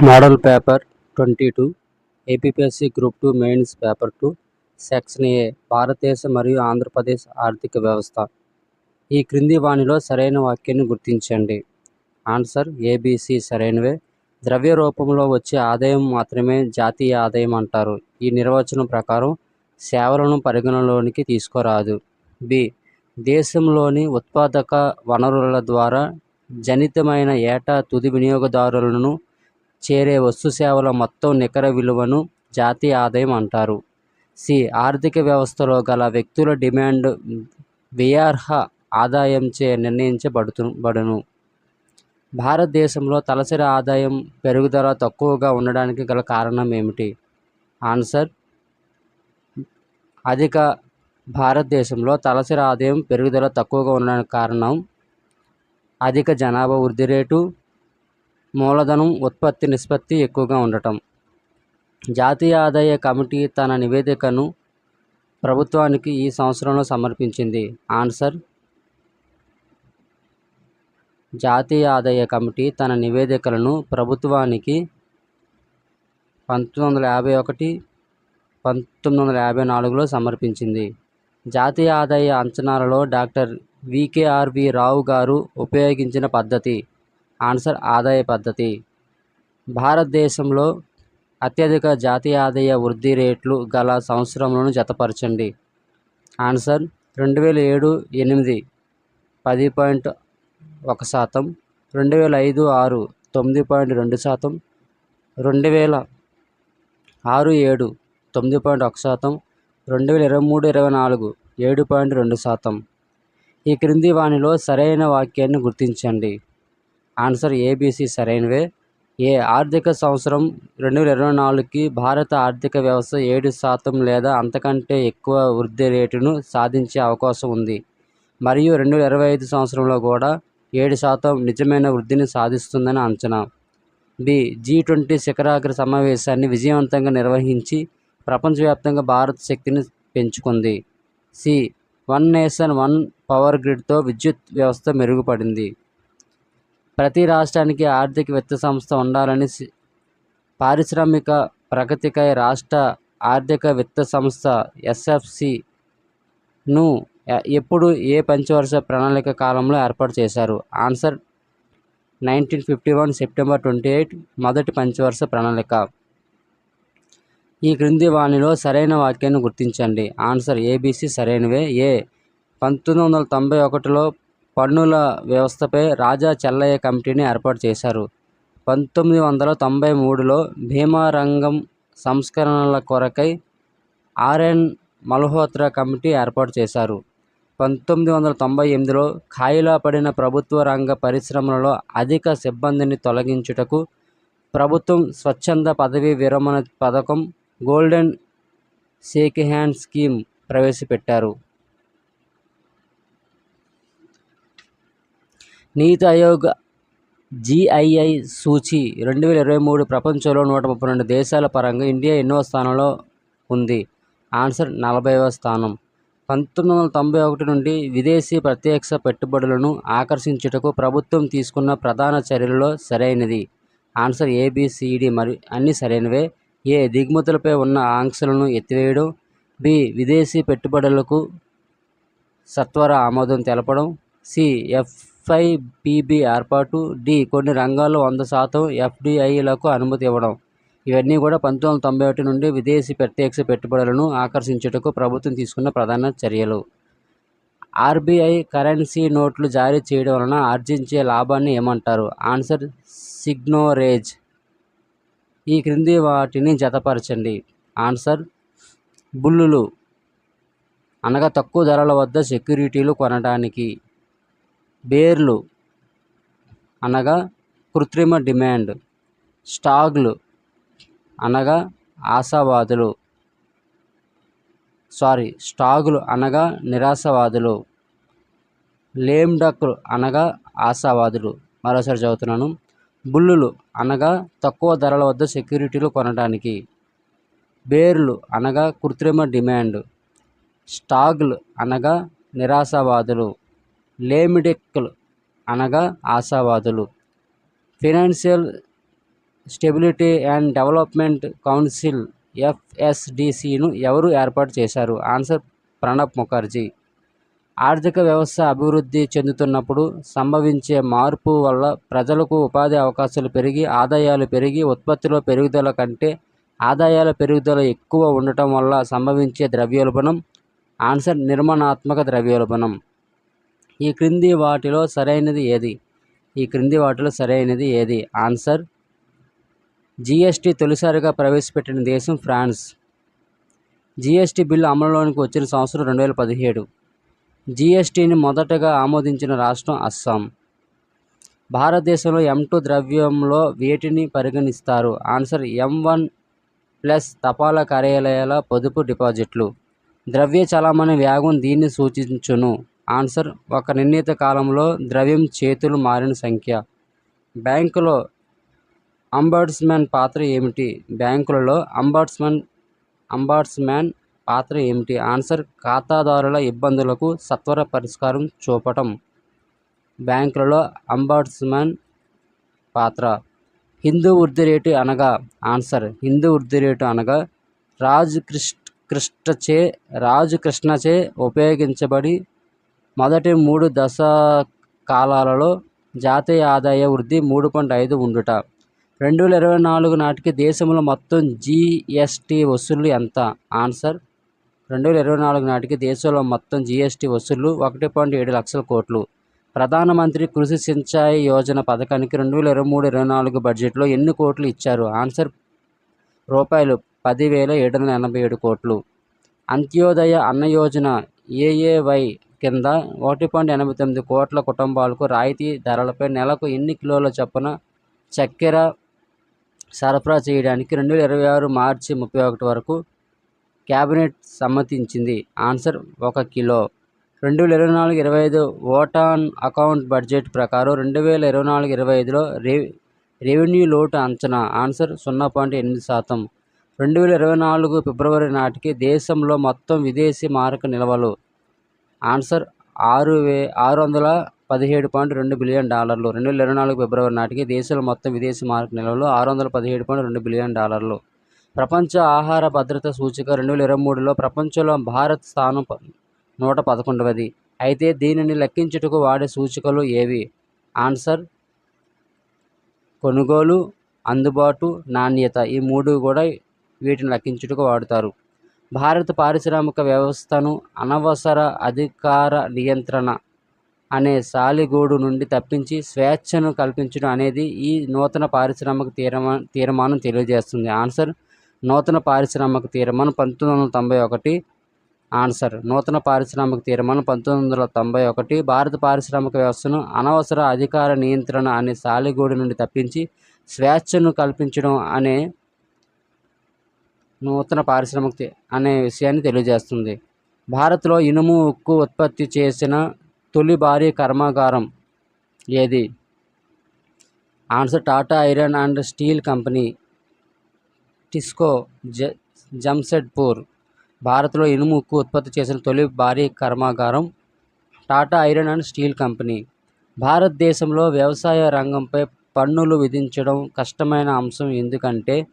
Model paper twenty two APSC group two mains paper two section A భారతదేశ మరియు ఆంధ్రప్రదేశ్ ఆర్థిక వ్యవస్థ. ఈ క్రింది వాణిలో సరైన వాక్యాన్ని గుర్తించండి. ఆన్సర్ ఏబిసి సరైనవే. ద్రవ్య రూపంలో వచ్చే ఆదాయం మాత్రమే జాతీయ ఆదాయం అంటారు. ఈ నిర్వచనం ప్రకారం సేవలను పరిగణలోనికి తీసుకోరాదు. బి దేశంలోని ఉత్పాదక వనరుల ద్వారా జనితమైన ఏటా తుది వినియోగదారులను చేరే వస్తు సేవల మొత్తం నికర విలువను జాతీయ ఆదాయం అంటారు. సి. ఆర్థిక వ్యవస్థలో గల వ్యక్తుల డిమాండ్ వ్యయార్హ ఆదాయంచే నిర్ణయించబడుతు బడును భారతదేశంలో తలసరి ఆదాయం పెరుగుదల తక్కువగా ఉండడానికి గల కారణం ఏమిటి? ఆన్సర్. అధిక భారతదేశంలో తలసరి ఆదాయం పెరుగుదల తక్కువగా ఉండడానికి కారణం. అధిక జనాభా వృద్ధి రేటు. మూలధనం ఉత్పత్తి నిష్పత్తి ఎక్కువగా ఉండటం. జాతీయ ఆదాయ కమిటీ తన నివేదికను ప్రభుత్వానికి ఈ సంవత్సరంలో సమర్పించింది. ఆన్సర్? జాతీయ ఆదాయ కమిటీ తన నివేదికలను ప్రభుత్వానికి పంతొమ్మిది వందల యాభై ఒకటి పంతొమ్మిది వందల యాభై నాలుగులో సమర్పించింది. జాతీయ ఆదాయ అంచనాలలో డాక్టర్ వికేఆర్వి రావు గారు ఉపయోగించిన పద్ధతి. ఆన్సర్ ఆదాయ పద్ధతి. భారతదేశంలో అత్యధిక జాతీయ ఆదాయ వృద్ధి రేట్లు గల సంవత్సరంలోను జతపరచండి. ఆన్సర్ రెండు వేల ఏడు ఎనిమిది పది పాయింట్ ఒక శాతం రెండు వేల ఐదు ఆరు తొమ్మిది పాయింట్ రెండు శాతం రెండు వేల ఆరు ఏడు తొమ్మిది పాయింట్ ఒక శాతం రెండు వేల ఇరవై మూడు ఇరవై నాలుగు ఏడు పాయింట్ రెండు శాతం. ఈ క్రింది వానిలో సరైన వాక్యాన్ని గుర్తించండి. ఆన్సర్ ఏబిసి సరైనవే. ఏ ఆర్థిక సంవత్సరం రెండు వేల ఇరవై నాలుగుకి భారత ఆర్థిక వ్యవస్థ ఏడు శాతం లేదా అంతకంటే ఎక్కువ వృద్ధి రేటును సాధించే అవకాశం ఉంది. మరియు రెండు వేల ఇరవై ఐదు సంవత్సరంలో కూడా ఏడు శాతం నిజమైన వృద్ధిని సాధిస్తుందని అంచనా. బి జీ ట్వంటీ శిఖరాగ్ర సమావేశాన్ని విజయవంతంగా నిర్వహించి ప్రపంచవ్యాప్తంగా భారత్ శక్తిని పెంచుకుంది. C one nation one power గ్రిడ్తో విద్యుత్ వ్యవస్థ మెరుగుపడింది. ప్రతి రాష్ట్రానికి ఆర్థిక విత్త సంస్థ ఉండాలని సి- పారిశ్రామిక ప్రగతికై రాష్ట్ర ఆర్థిక విత్త సంస్థ ఎస్ఎఫ్సిను ఎప్పుడు ఏ పంచవర్ష ప్రణాళిక కాలంలో ఏర్పాటు చేశారు? Answer nineteen fifty one September twenty eight మొదటి పంచవర్ష ప్రణాళిక. ఈ క్రింది వాణిలో సరైన వాక్యాన్ని గుర్తించండి. ఆన్సర్ ఏబీసీ సరైనవే. ఏ. పంతొమ్మిది వందల తొంభై ఒకటిలో పన్నుల వ్యవస్థపై రాజా చెల్లయ్య కమిటీని ఏర్పాటు చేశారు. పంతొమ్మిది వందల తొంభై మూడులో భీమారంగం సంస్కరణల కొరకై ఆర్ఎన్ మల్హోత్రా కమిటీ ఏర్పాటు చేశారు. పంతొమ్మిది వందల తొంభై ఎనిమిదిలో ఖాయిలా పడిన ప్రభుత్వ రంగ పరిశ్రమలలో అధిక సిబ్బందిని తొలగించుటకు ప్రభుత్వం స్వచ్ఛంద పదవీ విరమణ పథకం గోల్డెన్ షేక్ హ్యాండ్ స్కీమ్ ప్రవేశపెట్టారు. నీతి ఆయోగ్ జిఐఐ సూచి రెండు వేల ఇరవై మూడు ప్రపంచంలో నూట ముప్పై రెండు దేశాల పరంగా ఇండియా ఎన్నో స్థానంలో ఉంది. ఆన్సర్ నలభైవ స్థానం. పంతొమ్మిది వందల తొంభై ఒకటి నుండి విదేశీ ప్రత్యక్ష పెట్టుబడులను ఆకర్షించుటకు ప్రభుత్వం తీసుకున్న ప్రధాన చర్యలలో సరైనది. ఆన్సర్ ఏబిసిడి మరి అన్ని సరైనవే. ఏ దిగుమతులపై ఉన్న ఆంక్షలను ఎత్తివేయడం. బి విదేశీ పెట్టుబడులకు సత్వర ఆమోదం తెలపడం. సి ఎఫ్ఐపిబి ఏర్పాటు డి కొన్ని రంగాల్లో వంద శాతం ఎఫ్డిఐలకు అనుమతి ఇవ్వడం. ఇవన్నీ కూడా పంతొమ్మిది వందల తొంభై ఒకటి నుండి విదేశీ ప్రత్యక్ష పెట్టుబడులను ఆకర్షించుటకు ప్రభుత్వం తీసుకున్న ప్రధాన చర్యలు. ఆర్బీఐ కరెన్సీ నోట్లు జారీ చేయడం వలన ఆర్జించే లాభాన్ని ఏమంటారు? Answer seigniorage. ఈ క్రింది వాటిని జతపరచండి. ఆన్సర్ బుల్లులు అనగా తక్కువ ధరల వద్ద సెక్యూరిటీలు కొనడానికి. బేర్లు అనగా కృత్రిమ డిమాండ్ స్టాగ్లు అనగా ఆశావాదులు సారీ స్టాగులు అనగా నిరాశవాదులు లేమ్డక్లు అనగా ఆశావాదులు. మరోసారి చదువుతున్నాను. బుల్లులు అనగా తక్కువ ధరల వద్ద సెక్యూరిటీలు కొనడానికి బేర్లు అనగా కృత్రిమ డిమాండ్ స్టాగ్లు అనగా నిరాశావాదులు. లేమిడెక్కలు అనగా ఆశావాదులు. Financial stability and development council ఎఫ్ఎస్డిసిను ఎవరు ఏర్పాటు చేశారు? ఆన్సర్ ప్రణబ్ ముఖర్జీ. ఆర్థిక వ్యవస్థ అభివృద్ధి చెందుతున్నప్పుడు సంభవించే మార్పు వల్ల ప్రజలకు ఉపాధి అవకాశాలు పెరిగి ఆదాయాలు పెరిగి ఉత్పత్తిలో పెరుగుదల కంటే ఆదాయాల పెరుగుదల ఎక్కువ ఉండటం వల్ల సంభవించే ద్రవ్యోల్బణం ఆన్సర్ నిర్మాణాత్మక ద్రవ్యోల్బణం. ఈ క్రింది వాటిలో సరైనది ఏది? ఈ క్రింది వాటిలో సరైనది ఏది? ఆన్సర్ జిఎస్టీ తొలిసారిగా ప్రవేశపెట్టిన దేశం ఫ్రాన్స్. జిఎస్టీ బిల్లు అమలులోనికి వచ్చిన సంవత్సరం రెండు వేల పదిహేడు. జిఎస్టీని మొదటగా ఆమోదించిన రాష్ట్రం అస్సాం. భారతదేశంలో ఎం టూ ద్రవ్యంలో వేటిని పరిగణిస్తారు? ఆన్సర్ ఎం వన్ ప్లస్ తపాలా కార్యాలయాల పొదుపు డిపాజిట్లు. ద్రవ్య చలామణి వేగం దీన్ని సూచించును. ఆన్సర్ ఒక నిర్ణీత కాలంలో ద్రవ్యం చేతులు మారిన సంఖ్య. బ్యాంకులో అంబర్డ్స్మెన్ పాత్ర ఏమిటి? బ్యాంకులలో అంబర్డ్స్మెన్ అంబర్డ్స్మెన్ పాత్ర ఏమిటి? ఆన్సర్ ఖాతాదారుల ఇబ్బందులకు సత్వర పరిష్కారం చూపటం. బ్యాంకులలో అంబర్డ్స్మెన్ పాత్ర. హిందూ వృద్ధి రేటు అనగా ఆన్సర్ హిందూ వృద్ధి రేటు అనగా రాజు కృష్ణ కృష్ణచే రాజు కృష్ణచే ఉపయోగించబడి మొదటి మూడు దశ కాలాలలో జాతీయ ఆదాయ వృద్ధి మూడు పాయింట్ ఐదు ఉండుట. రెండు వేల ఇరవై నాలుగు నాటికి దేశంలో మొత్తం జీఎస్టీ వసూళ్ళు ఎంత? ఆన్సర్ రెండు వేల ఇరవై నాలుగు నాటికి దేశంలో మొత్తం జీఎస్టీ వసూళ్ళు ఒకటి పాయింట్ ఏడు లక్షల కోట్లు. ప్రధానమంత్రి కృషి సించాయి యోజన పథకానికి రెండు వేల ఇరవై మూడు ఇరవై నాలుగు బడ్జెట్లో ఎన్ని కోట్లు ఇచ్చారు? ఆన్సర్ రూపాయలు పదివేల ఏడు వందల ఎనభై ఏడు కోట్లు. అంత్యోదయ అన్న యోజన ఏఏవై కింద ఒకటి పాయింట్ ఎనభై తొమ్మిది కోట్ల కుటుంబాలకు రాయితీ ధరలపై నెలకు ఎన్ని కిలోల చొప్పున చక్కెర సరఫరా చేయడానికి రెండు వేల ఇరవై ఆరు మార్చి ముప్పై ఒకటి వరకు క్యాబినెట్ సమ్మతించింది. ఆన్సర్ ఒక కిలో. రెండు వేల ఇరవై నాలుగు ఇరవై ఐదు ఓటాన్ అకౌంట్ బడ్జెట్ ప్రకారం రెండు వేల ఇరవై నాలుగు ఇరవై ఐదులో రే రెవెన్యూ లోటు అంచనా. ఆన్సర్ సున్నా పాయింట్ ఎనిమిది శాతం. రెండు వేల ఇరవై నాలుగు ఫిబ్రవరి నాటికి దేశంలో మొత్తం విదేశీ మారక నిల్వలు ఆన్సర్ ఆరు వే ఆరు వందల పదిహేడు పాయింట్ రెండు బిలియన్ డాలర్లు. రెండు వేల ఇరవై నాలుగు ఫిబ్రవరి నాటికి దేశంలో మొత్తం విదేశీ మార్క్ నిల్వలు ఆరు వందల పదిహేడు పాయింట్ రెండు బిలియన్ డాలర్లు. ప్రపంచ ఆహార భద్రత సూచిక రెండు వేల ఇరవై మూడులో ప్రపంచంలో భారత్ స్థానం నూట పదకొండవది. అయితే దీనిని లెక్కించుటకు వాడే సూచికలు ఏవి? ఆన్సర్ కొనుగోలు అందుబాటు నాణ్యత ఈ మూడు కూడా వీటిని లెక్కించుటకు వాడుతారు. భారత పారిశ్రామిక వ్యవస్థను అనవసర అధికార నియంత్రణ అనే సాలిగూడు నుండి తప్పించి స్వేచ్ఛను కల్పించడం అనేది ఈ నూతన పారిశ్రామిక తీర్మా తీర్మానం తెలియజేస్తుంది. ఆన్సర్ నూతన పారిశ్రామిక తీర్మానం పంతొమ్మిది వందల తొంభై ఒకటి. ఆన్సర్ నూతన పారిశ్రామిక తీర్మానం పంతొమ్మిది వందల తొంభై ఒకటి. భారత పారిశ్రామిక వ్యవస్థను అనవసర అధికార నియంత్రణ అనే సాలిగూడు నుండి తప్పించి స్వేచ్ఛను కల్పించడం అనే నూతన పారిశ్రామిక అనే విషయాన్ని తెలియజేస్తుంది. భారత్లో ఇనుము ఉక్కు ఉత్పత్తి చేసిన తొలి భారీ కర్మాగారం ఏది? Answer Tata iron and steel company. TISCO జ జంషెడ్పూర్. భారత్లో ఇనుము ఉక్కు ఉత్పత్తి చేసిన తొలి భారీ కర్మాగారం Tata iron and steel company. భారతదేశంలో వ్యవసాయ రంగంపై పన్నులు విధించడం కష్టమైన అంశం. ఎందుకంటే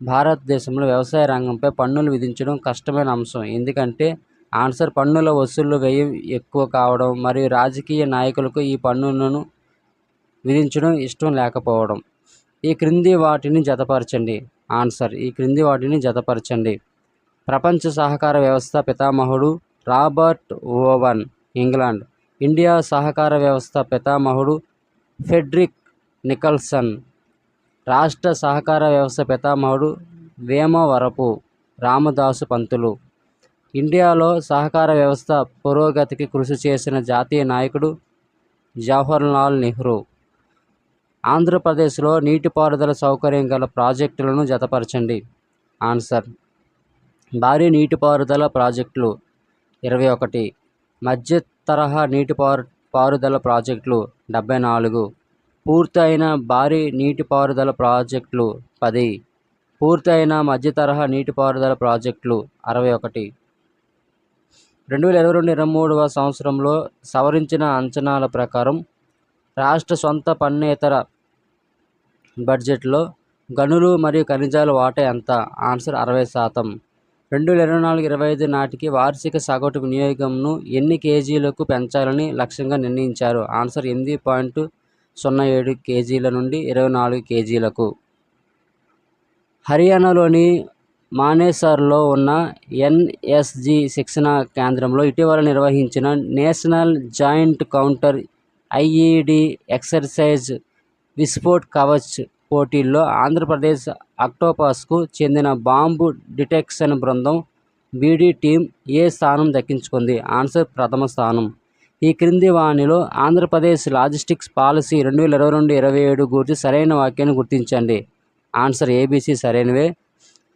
భారతదేశంలో వ్యవసాయ రంగంపై పన్నులు విధించడం కష్టమైన అంశం. ఎందుకంటే ఆన్సర్ పన్నుల వసూళ్ళు వ్యయం ఎక్కువ కావడం మరియు రాజకీయ నాయకులకు ఈ పన్నులను విధించడం ఇష్టం లేకపోవడం. ఈ క్రింది వాటిని జతపరచండి. ఆన్సర్ ఈ క్రింది వాటిని జతపరచండి. ప్రపంచ సహకార వ్యవస్థ పితామహుడు రాబర్ట్ ఓవన్ ఇంగ్లాండ్. ఇండియా సహకార వ్యవస్థ పితామహుడు ఫెడ్రిక్ నికల్సన్. రాష్ట్ర సహకార వ్యవస్థ పితామహుడు వేమవరపు రామదాసు పంతులు. ఇండియాలో సహకార వ్యవస్థ పురోగతికి కృషి చేసిన జాతీయ నాయకుడు జవహర్లాల్ నెహ్రూ. ఆంధ్రప్రదేశ్లో నీటిపారుదల సౌకర్యం గల ప్రాజెక్టులను జతపరచండి. ఆన్సర్. భారీ నీటిపారుదల ప్రాజెక్టులు ఇరవై ఒకటి. మధ్య తరహా నీటిపారు పారుదల ప్రాజెక్టులు డెబ్బై నాలుగు. పూర్తయిన భారీ నీటిపారుదల ప్రాజెక్టులు పది పూర్తయిన మధ్య తరహా నీటిపారుదల ప్రాజెక్టులు అరవై ఒకటి. రెండు వేల ఇరవై రెండు ఇరవై మూడవ సంవత్సరంలో సవరించిన అంచనాల ప్రకారం రాష్ట్ర సొంత పన్నేతర బడ్జెట్లో గనులు మరియు ఖనిజాల వాటా ఎంత ఆన్సర్ అరవై శాతం. రెండు వేల ఇరవై నాలుగు ఇరవై ఐదు నాటికి వార్షిక సగటు వినియోగంను ఎన్ని కేజీలకు పెంచాలని లక్ష్యంగా నిర్ణయించారు? ఆన్సర్ ఎనిమిది పాయింట్ సున్నా ఏడు కేజీల నుండి ఇరవై నాలుగు కేజీలకు. హర్యానాలోని మానేసర్లో ఉన్న ఎన్ఎస్జి శిక్షణ కేంద్రంలో ఇటీవల నిర్వహించిన national joint counter IED exercise Visphot Kavach పోటీల్లో ఆంధ్రప్రదేశ్ అక్టోపాస్కు చెందిన బాంబు డిటెక్షన్ బృందం బీడీ టీం ఏ స్థానం దక్కించుకుంది? ఆన్సర్ ప్రథమ స్థానం. ఈ క్రింది వాణిలో ఆంధ్రప్రదేశ్ లాజిస్టిక్స్ పాలసీ రెండు వేల ఇరవై రెండు ఇరవై ఏడు గురించి సరైన వాక్యాన్ని గుర్తించండి. ఆన్సర్ ఏబీసీ సరైనవే.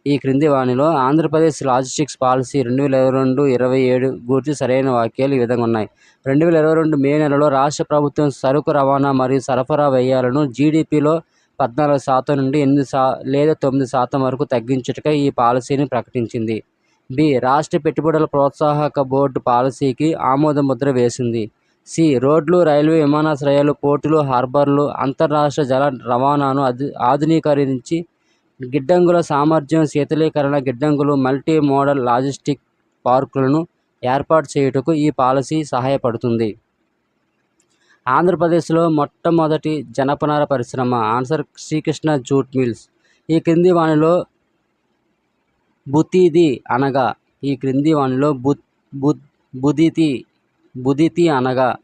ఈ క్రింది వాణిలో ఆంధ్రప్రదేశ్ లాజిస్టిక్స్ పాలసీ రెండు వేల ఇరవై రెండు ఇరవై ఏడు గురించి సరైన వాక్యాలు ఈ విధంగా ఉన్నాయి. రెండు వేల ఇరవై రెండు మే నెలలో రాష్ట్ర ప్రభుత్వం సరుకు రవాణా మరియు సరఫరా వ్యయాలను జీడిపిలో పద్నాలుగు శాతం నుండి ఎనిమిది శా లేదా తొమ్మిది శాతం వరకు తగ్గించుటకై ఈ పాలసీని ప్రకటించింది. బి. రాష్ట్ర పెట్టుబడుల ప్రోత్సాహక బోర్డు పాలసీకి ఆమోద ముద్ర వేసింది. సి. రోడ్లు రైల్వే విమానాశ్రయాలు పోర్టులు హార్బర్లు అంతర్రాష్ట్ర జల రవాణాను అధి ఆధునీకరించి గిడ్డంగుల సామర్థ్యం శీతలీకరణ గిడ్డంగులు మల్టీ మోడల్ లాజిస్టిక్ పార్కులను ఏర్పాటు చేయుటకు ఈ పాలసీ సహాయపడుతుంది. ఆంధ్రప్రదేశ్లో మొట్టమొదటి జనపనార పరిశ్రమ. Answer Srikrishna jute mills. ఈ క్రింది వానిలో బుతిది అనగా ఈ క్రింది వానిలో బు బు బుదితి బుదితి అనగా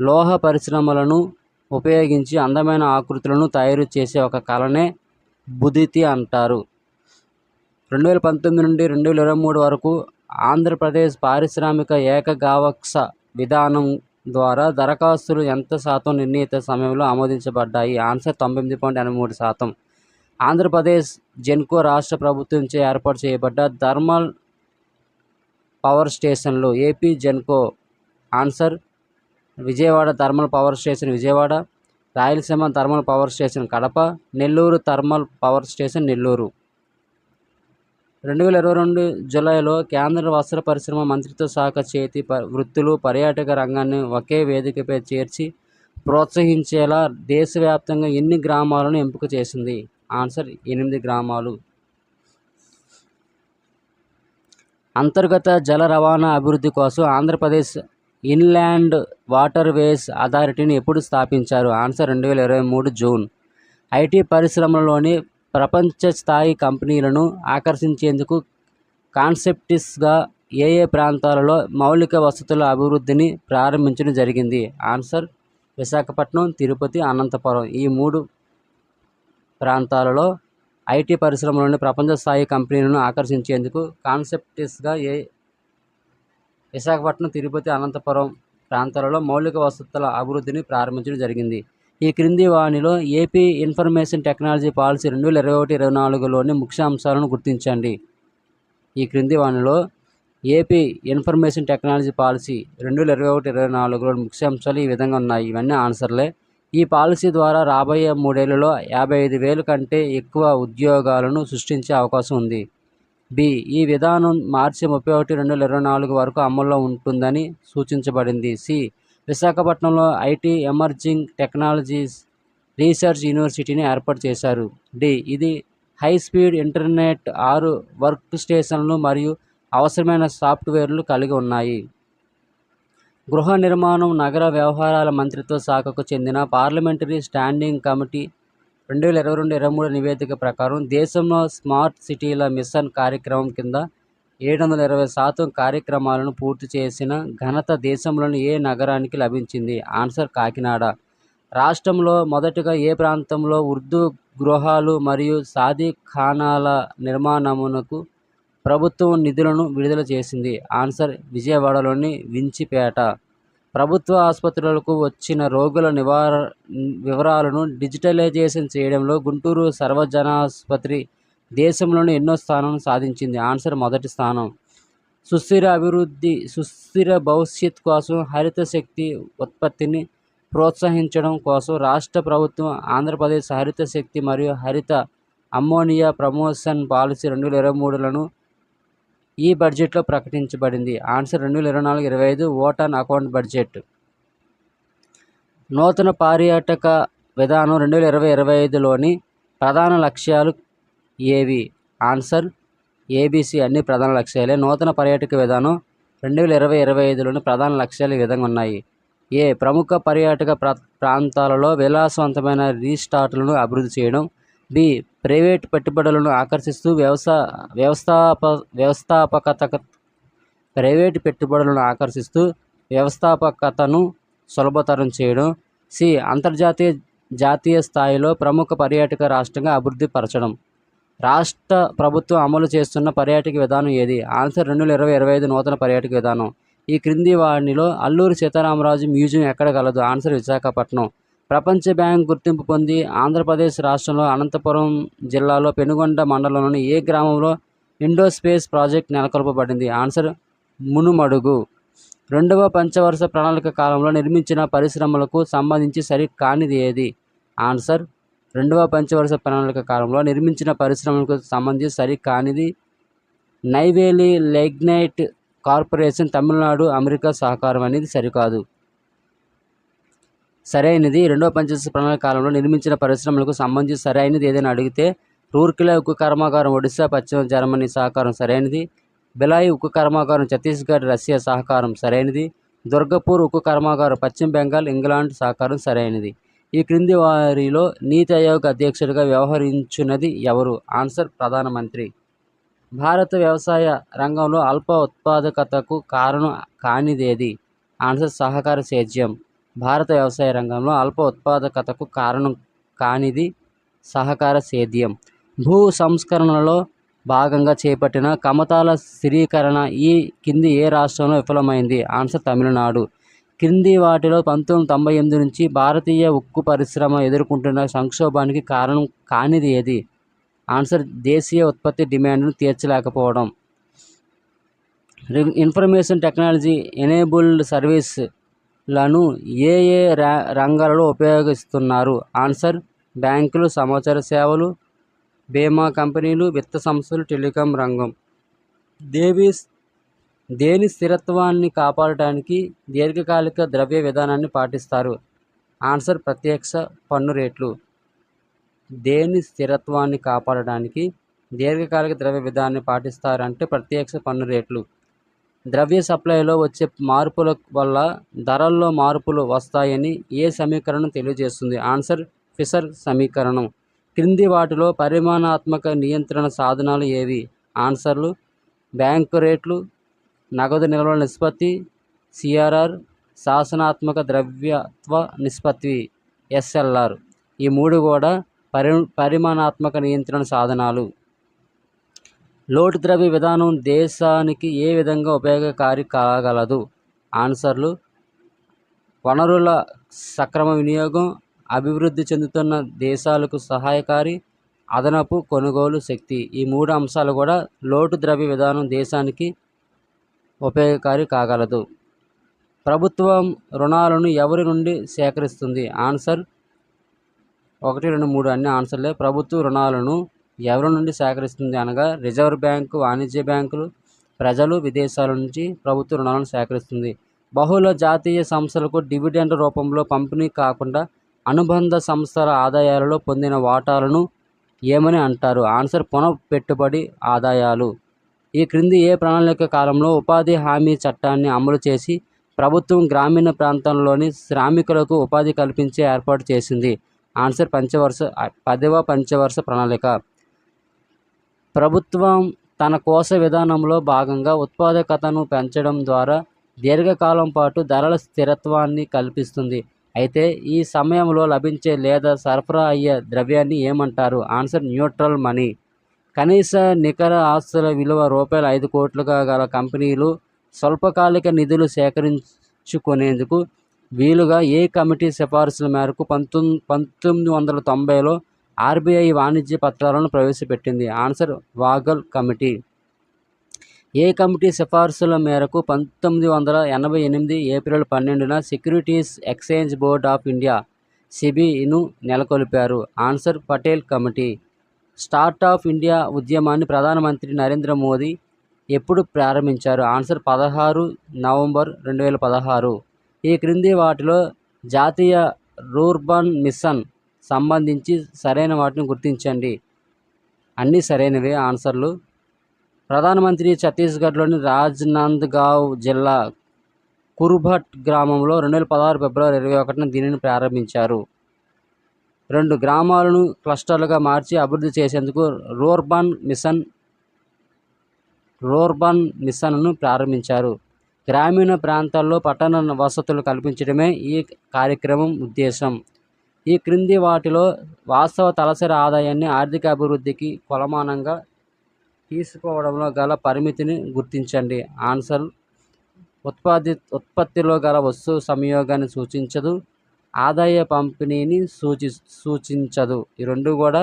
లోహ పరిశ్రమలను ఉపయోగించి అందమైన ఆకృతులను తయారు చేసే ఒక కళనే బుదితి అంటారు. రెండు వేల పంతొమ్మిది నుండి రెండు వేల ఇరవై మూడు వరకు ఆంధ్రప్రదేశ్ పారిశ్రామిక ఏకగావక్ష విధానం ద్వారా దరఖాస్తులు ఎంత శాతం నిర్ణీత సమయంలో ఆమోదించబడ్డాయి? ఆన్సర్ తొంభై ఎనిమిది పాయింట్ ఎనభై మూడు శాతం. ఆంధ్రప్రదేశ్ జెన్కో రాష్ట్ర ప్రభుత్వంచే ఏర్పాటు చేయబడ్డ థర్మల్ పవర్ స్టేషన్లు AP Genco answer Vijayawada thermal power station Vijayawada Rayalaseema thermal power station Kadapa Nellore thermal power station Nellore. రెండు వేల ఇరవై రెండు జూలైలో కేంద్ర వస్త్ర పరిశ్రమ మంత్రిత్వ శాఖ చేతి ప వృత్తులు పర్యాటక రంగాన్ని ఒకే వేదికపై చేర్చి ప్రోత్సహించేలా దేశవ్యాప్తంగా ఎన్ని గ్రామాలను ఎంపిక చేసింది? ఆన్సర్ ఎనిమిది గ్రామాలు. అంతర్గత జల రవాణా అభివృద్ధి కోసం ఆంధ్రప్రదేశ్ ఇన్లాండ్ వాటర్ వేస్ అథారిటీని ఎప్పుడు స్థాపించారు? ఆన్సర్ రెండు వేల ఇరవై మూడు జూన్. ఐటీ పరిశ్రమలోని ప్రపంచ స్థాయి కంపెనీలను ఆకర్షించేందుకు కాన్సెప్టిస్గా ఏ ఏ ప్రాంతాలలో మౌలిక వసతుల అభివృద్ధిని ప్రారంభించడం జరిగింది? ఆన్సర్ విశాఖపట్నం తిరుపతి అనంతపురం. ఈ మూడు ప్రాంతాలలో ఐటీ పరిశ్రమలోని ప్రపంచ స్థాయి కంపెనీలను ఆకర్షించేందుకు కాన్సెప్టిస్గా ఏ విశాఖపట్నం తిరుపతి అనంతపురం ప్రాంతాలలో మౌలిక వసతుల అభివృద్ధిని ప్రారంభించడం జరిగింది. ఈ క్రింది వాణిలో ఏపీ ఇన్ఫర్మేషన్ టెక్నాలజీ పాలసీ రెండు వేల ఇరవై ఒకటి ఇరవై నాలుగులోని ముఖ్య అంశాలను గుర్తించండి. ఈ క్రింది వాణిలో ఏపీ ఇన్ఫర్మేషన్ టెక్నాలజీ పాలసీ రెండు వేల ఇరవై ఒకటి ఇరవై నాలుగులోని ముఖ్య అంశాలు ఈ విధంగా ఉన్నాయి. ఇవన్నీ ఆన్సర్లే. ఈ పాలసీ ద్వారా రాబోయే మూడేళ్ళలో యాభై ఐదు వేలు కంటే ఎక్కువ ఉద్యోగాలను సృష్టించే అవకాశం ఉంది. బి. ఈ విధానం మార్చి ముప్పై ఒకటి రెండు వేల ఇరవై నాలుగు వరకు అమల్లో ఉంటుందని సూచించబడింది. సి. విశాఖపట్నంలో ఐటీ ఎమర్జింగ్ టెక్నాలజీస్ రీసెర్చ్ యూనివర్సిటీని ఏర్పాటు చేశారు. డి. ఇది హై స్పీడ్ ఇంటర్నెట్ ఆరు వర్క్ స్టేషన్లు మరియు అవసరమైన సాఫ్ట్వేర్లు కలిగి ఉన్నాయి. గృహ నిర్మాణం నగర వ్యవహారాల మంత్రిత్వ శాఖకు చెందిన పార్లమెంటరీ స్టాండింగ్ కమిటీ రెండు వేల ఇరవై రెండు ఇరవై మూడు నివేదిక ప్రకారం దేశంలో స్మార్ట్ సిటీల మిషన్ కార్యక్రమం కింద ఏడు వందల ఇరవై శాతం కార్యక్రమాలను పూర్తి చేసిన ఘనత దేశంలోని ఏ నగరానికి లభించింది? ఆన్సర్ కాకినాడ. రాష్ట్రంలో మొదటగా ఏ ప్రాంతంలో ఉర్దూ గృహాలు మరియు సాదీ ఖానాల నిర్మాణమునకు ప్రభుత్వం నిధులను విడుదల చేసింది. ఆన్సర్ విజయవాడలోని వించిపేట. ప్రభుత్వ ఆసుపత్రులకు వచ్చిన రోగుల నివార వివరాలను డిజిటలైజేషన్ చేయడంలో గుంటూరు సర్వజనాసుపత్రి దేశంలోని ఎన్నో స్థానం సాధించింది. ఆన్సర్ మొదటి స్థానం. సుస్థిర అభివృద్ధి సుస్థిర భవిష్యత్ కోసం హరిత శక్తి ఉత్పత్తిని ప్రోత్సహించడం కోసం రాష్ట్ర ప్రభుత్వం ఆంధ్రప్రదేశ్ హరిత శక్తి మరియు హరిత అమ్మోనియా ప్రమోషన్ పాలసీ రెండు వేల ఇరవై మూడులను ఈ బడ్జెట్లో ప్రకటించబడింది. ఆన్సర్ రెండు వేల ఇరవై నాలుగు ఇరవై ఐదు ఓటాన్ అకౌంట్ బడ్జెట్. నూతన పర్యాటక విధానం రెండు వేల ఇరవై ఇరవై ఐదులోని ప్రధాన లక్ష్యాలు ఏవి? ఆన్సర్ ఏబిసి అన్ని ప్రధాన లక్ష్యాలే. నూతన పర్యాటక విధానం రెండు వేల ఇరవై ఇరవై ఐదులోని ప్రధాన లక్ష్యాలు ఈ విధంగా ఉన్నాయి. ఏ ప్రముఖ పర్యాటక ప్ర ప్రాంతాలలో విలాసవంతమైన రీస్టార్ట్లను అభివృద్ధి చేయడం. బి ప్రైవేట్ పెట్టుబడులను ఆకర్షిస్తూ వ్యవసా వ్యవస్థాప వ్యవస్థాపకత ప్రైవేట్ పెట్టుబడులను ఆకర్షిస్తూ వ్యవస్థాపకతను సులభతరం చేయడం. సి అంతర్జాతీయ జాతీయ స్థాయిలో ప్రముఖ పర్యాటక రాష్ట్రంగా అభివృద్ధి పరచడం. రాష్ట్ర ప్రభుత్వం అమలు చేస్తున్న పర్యాటక విధానం ఏది? ఆన్సర్ రెండు వేల ఇరవై ఇరవై ఐదు నూతన పర్యాటక విధానం. ఈ క్రింది వాడినిలో అల్లూరి సీతారామరాజు మ్యూజియం ఎక్కడ కలదు ఆన్సర్ విశాఖపట్నం. ప్రపంచ బ్యాంక్ గుర్తింపు పొంది ఆంధ్రప్రదేశ్ రాష్ట్రంలో అనంతపురం జిల్లాలో పెనుగొండ మండలంలోని ఏ గ్రామంలో ఇండోస్పేస్ ప్రాజెక్ట్ నెలకొల్పబడింది? ఆన్సర్ మునుమడుగు. రెండవ పంచవర్ష ప్రణాళిక కాలంలో నిర్మించిన పరిశ్రమలకు సంబంధించి సరి కానిది ఏది? ఆన్సర్ రెండవ పంచవర్ష ప్రణాళిక కాలంలో నిర్మించిన పరిశ్రమలకు సంబంధించి సరి కానిది Neyveli lignite corporation Tamil Nadu America సహకారం అనేది సరికాదు. సరైనది. రెండవ పంచవర్ష ప్రణాళిక కాలంలో నిర్మించిన పరిశ్రమలకు సంబంధించి సరైనది ఏదైనా అడిగితే రూర్కిలా ఉక్కు కర్మాగారం ఒడిశా పశ్చిమ జర్మనీ సహకారం సరైనది. బిలాయి ఉక్కు కర్మాగారం ఛత్తీస్గఢ్ రష్యా సహకారం సరైనది. దుర్గపూర్ ఉక్కు కర్మాగారం పశ్చిమ బెంగాల్ ఇంగ్లాండ్ సహకారం సరైనది. ఈ క్రింది వారిలో నీతి ఆయోగ్ అధ్యక్షుడిగా వ్యవహరించున్నది ఎవరు? ఆన్సర్ ప్రధానమంత్రి భారత వ్యవసాయ రంగంలో అల్ప ఉత్పాదకతకు కారణం కానిదేది? ఆన్సర్ సహకార సేద్యం. భారత వ్యవసాయ రంగంలో అల్ప ఉత్పాదకతకు కారణం కానిది సహకార సేద్యం. భూ సంస్కరణలో భాగంగా చేపట్టిన కమతాల స్థిరీకరణ ఈ కింది ఏ రాష్ట్రంలో విఫలమైంది? ఆన్సర్ తమిళనాడు. క్రింది వాటిలో పంతొమ్మిది తొంభై ఎనిమిది నుంచి భారతీయ ఉక్కు పరిశ్రమ ఎదుర్కొంటున్న సంక్షోభానికి కారణం కానిది ఏది? ఆన్సర్ దేశీయ ఉత్పత్తి డిమాండ్ను తీర్చలేకపోవడం. ఇన్ఫర్మేషన్ టెక్నాలజీ ఎనేబుల్డ్ సర్వీస్ ఏ ఏ రా రంగాలలో ఉపయోగిస్తున్నారు? ఆన్సర్ బ్యాంకులు సమాచార సేవలు బీమా కంపెనీలు విత్త సంస్థలు టెలికాం రంగం. దేవీస్ దేని స్థిరత్వాన్ని కాపాడటానికి దీర్ఘకాలిక ద్రవ్య విధానాన్ని పాటిస్తారు? ఆన్సర్ ప్రత్యక్ష పన్ను రేట్లు. దేని స్థిరత్వాన్ని కాపాడడానికి దీర్ఘకాలిక ద్రవ్య విధానాన్ని పాటిస్తారంటే ప్రత్యక్ష పన్ను రేట్లు. ద్రవ్య సప్లైలో వచ్చే మార్పుల వల్ల ధరల్లో మార్పులు వస్తాయని ఏ సమీకరణం తెలియజేస్తుంది? ఆన్సర్ ఫిషర్ సమీకరణం. క్రింది వాటిలో పరిమాణాత్మక నియంత్రణ సాధనాలు ఏవి? ఆన్సర్లు బ్యాంకు రేట్లు నగదు నిల్వల నిష్పత్తి సిఆర్ఆర్ శాసనాత్మక ద్రవ్యత్వ నిష్పత్తి ఎస్ఎల్ఆర్. ఈ మూడు కూడా పరి పరిమాణాత్మక నియంత్రణ సాధనాలు. లోటు ద్రవ్య విధానం దేశానికి ఏ విధంగా ఉపయోగకారి కాగలదు? ఆన్సర్లు వనరుల సక్రమ వినియోగం అభివృద్ధి చెందుతున్న దేశాలకు సహాయకారి అదనపు కొనుగోలు శక్తి. ఈ మూడు అంశాలు కూడా లోటు ద్రవ్య విధానం దేశానికి ఉపయోగకారి కాగలదు. ప్రభుత్వం రుణాలను ఎవరి నుండి సేకరిస్తుంది? ఆన్సర్ ఒకటి రెండు మూడు అన్ని ఆన్సర్లే. ప్రభుత్వ రుణాలను ఎవరి నుండి సేకరిస్తుంది అనగా రిజర్వ్ బ్యాంకు వాణిజ్య బ్యాంకులు ప్రజలు విదేశాల నుంచి ప్రభుత్వ రుణాలను సేకరిస్తుంది. బహుళ జాతీయ సంస్థలకు డివిడెండ్ రూపంలో పంపిణీ కాకుండా అనుబంధ సంస్థల ఆదాయాలలో పొందిన వాటాలను ఏమని అంటారు? ఆన్సర్ పునః పెట్టుబడి ఆదాయాలు. ఈ క్రింది ఏ ప్రణాళిక కాలంలో ఉపాధి హామీ చట్టాన్ని అమలు చేసి ప్రభుత్వం గ్రామీణ ప్రాంతంలోని శ్రామికులకు ఉపాధి కల్పించే ఏర్పాటు చేసింది? ఆన్సర్ పంచవర్ష పదవ పంచవర్ష ప్రణాళిక. ప్రభుత్వం తన కోశ విధానంలో భాగంగా ఉత్పాదకతను పెంచడం ద్వారా దీర్ఘకాలం పాటు ధరల స్థిరత్వాన్ని కల్పిస్తుంది. అయితే ఈ సమయంలో లభించే లేదా సరఫరా అయ్యే ద్రవ్యాన్ని ఏమంటారు? Answer neutral money. కనీస నికర ఆస్తుల విలువ రూపాయలు ఐదు కోట్లుగా గల కంపెనీలు స్వల్పకాలిక నిధులు సేకరించుకునేందుకు వీలుగా ఏ కమిటీ సిఫార్సుల మేరకు పంతొమ్మిది పంతొమ్మిది వందల తొంభైలో ఆర్బీఐ వాణిజ్య పత్రాలను ప్రవేశపెట్టింది. Answer Vaghul committee. ఏ కమిటీ సిఫార్సుల మేరకు పంతొమ్మిది వందల ఎనభై ఎనిమిది ఏప్రిల్ పన్నెండున securities exchange board of India సిబిను నెలకొల్పారు. Answer Patel committee. Start up India ఉద్యమాన్ని ప్రధానమంత్రి నరేంద్ర మోదీ ఎప్పుడు ప్రారంభించారు? ఆన్సర్ పదహారు నవంబర్ రెండు వేల పదహారు. ఈ క్రింది వాటిలో జాతీయ రూర్బన్ మిషన్ సంబంధించి సరైన వాటిని గుర్తించండి. అన్నీ సరైనవే ఆన్సర్లు. ప్రధానమంత్రి ఛత్తీస్గఢ్లోని రాజ్నాందగావ్ జిల్లా కురుభట్ గ్రామంలో రెండు వేల పదహారు ఫిబ్రవరి ఇరవై ఒకటిన దీనిని ప్రారంభించారు. రెండు గ్రామాలను క్లస్టర్లుగా మార్చి అభివృద్ధి చేసేందుకు రూర్బన్ మిషన్ రూర్బన్ మిషన్ను ప్రారంభించారు. గ్రామీణ ప్రాంతాల్లో పట్టణ వసతులు కల్పించడమే ఈ కార్యక్రమం ఉద్దేశం. ఈ క్రింది వాటిలో వాస్తవ తలసరి ఆదాయాన్ని ఆర్థిక అభివృద్ధికి కొలమానంగా తీసుకోవడంలో గల పరిమితిని గుర్తించండి. ఆన్సర్ ఉత్పాది ఉత్పత్తిలో గల వస్తువు సంయోగాన్ని సూచించదు ఆదాయ పంపిణీని సూచి సూచించదు. ఈ రెండు కూడా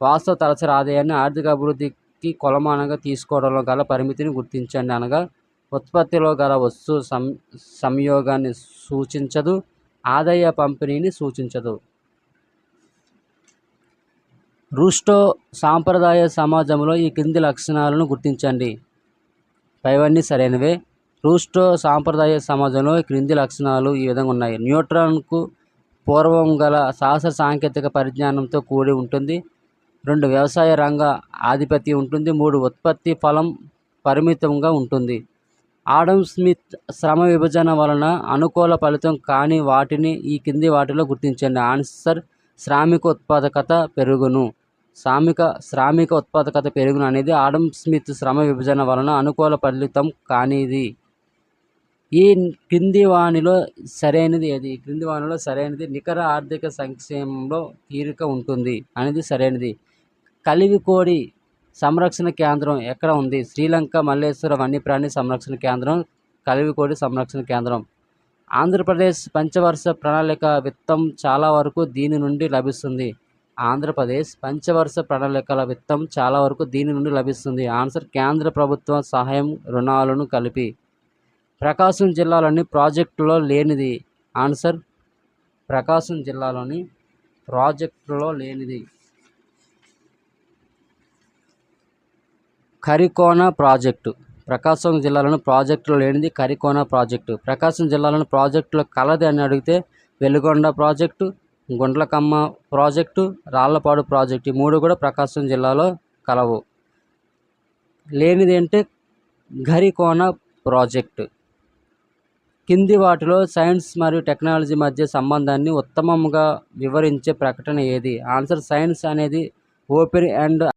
వాస్తవ తలసరి ఆదాయాన్ని ఆర్థిక అభివృద్ధికి కొలమానంగా తీసుకోవడంలో గల పరిమితిని గుర్తించండి అనగా ఉత్పత్తిలో గల వస్తువు సం సంయోగాన్ని సూచించదు ఆదాయ పంపిణీని సూచించదు. రూస్టో సాంప్రదాయ సమాజంలో ఈ కింది లక్షణాలను గుర్తించండి. పైవన్నీ సరైనవే. రూస్టో సాంప్రదాయ సమాజంలో ఈ క్రింది లక్షణాలు ఈ విధంగా ఉన్నాయి. న్యూట్రాన్కు పూర్వం గల శాస్త్ర సాంకేతిక పరిజ్ఞానంతో కూడి ఉంటుంది. రెండు వ్యవసాయ రంగ ఆధిపత్యం ఉంటుంది. మూడు ఉత్పత్తి ఫలం పరిమితంగా ఉంటుంది. ఆడమ్ స్మిత్ శ్రమ విభజన వలన అనుకూల ఫలితం కాని వాటిని ఈ కింది వాటిలో గుర్తించండి. ఆన్సర్ శ్రామిక ఉత్పాదకత పెరుగును. శ్రామిక శ్రామిక ఉత్పాదకత పెరుగును అనేది ఆడమ్ స్మిత్ శ్రమ విభజన వలన అనుకూల ఫలితం కానిది. ఈ క్రింది వాణిలో సరైనది ఏది? క్రింది వాణిలో సరైనది నికర ఆర్థిక సంక్షేమంలో తీరిక ఉంటుంది అనేది సరైనది. కలివి కోడి సంరక్షణ కేంద్రం ఎక్కడ ఉంది? శ్రీలంక మల్లేశ్వర వన్యప్రాణి సంరక్షణ కేంద్రం కలివికోడి సంరక్షణ కేంద్రం. ఆంధ్రప్రదేశ్ పంచవర్ష ప్రణాళిక విత్తం చాలా వరకు దీని నుండి లభిస్తుంది. ఆంధ్రప్రదేశ్ పంచవర్ష ప్రణాళికల విత్తం చాలా వరకు దీని నుండి లభిస్తుంది. ఆన్సర్ కేంద్ర ప్రభుత్వ సహాయం రుణాలను కలిపి. ప్రకాశం జిల్లాలోని ప్రాజెక్టులో లేనిది. ఆన్సర్ ప్రకాశం జిల్లాలోని ప్రాజెక్టులో లేనిది. కరికోన ప్రాజెక్టు. ప్రకాశం జిల్లాలోని ప్రాజెక్టులో లేనిది కరికోన ప్రాజెక్టు. ప్రకాశం జిల్లాలోని ప్రాజెక్టులు కలది అని అడిగితే Veligonda project Gundlakamma project Rallapadu project. ఈ మూడు కూడా ప్రకాశం జిల్లాలో కలవు. లేనిది అంటే గరికోన ప్రాజెక్టు. కింది వాటిలో సైన్స్ మరియు టెక్నాలజీ మధ్య సంబంధాన్ని ఉత్తమంగా వివరించే ప్రకటన ఏది? ఆన్సర్ సైన్స్ అనేది ఓపెన్ అండ్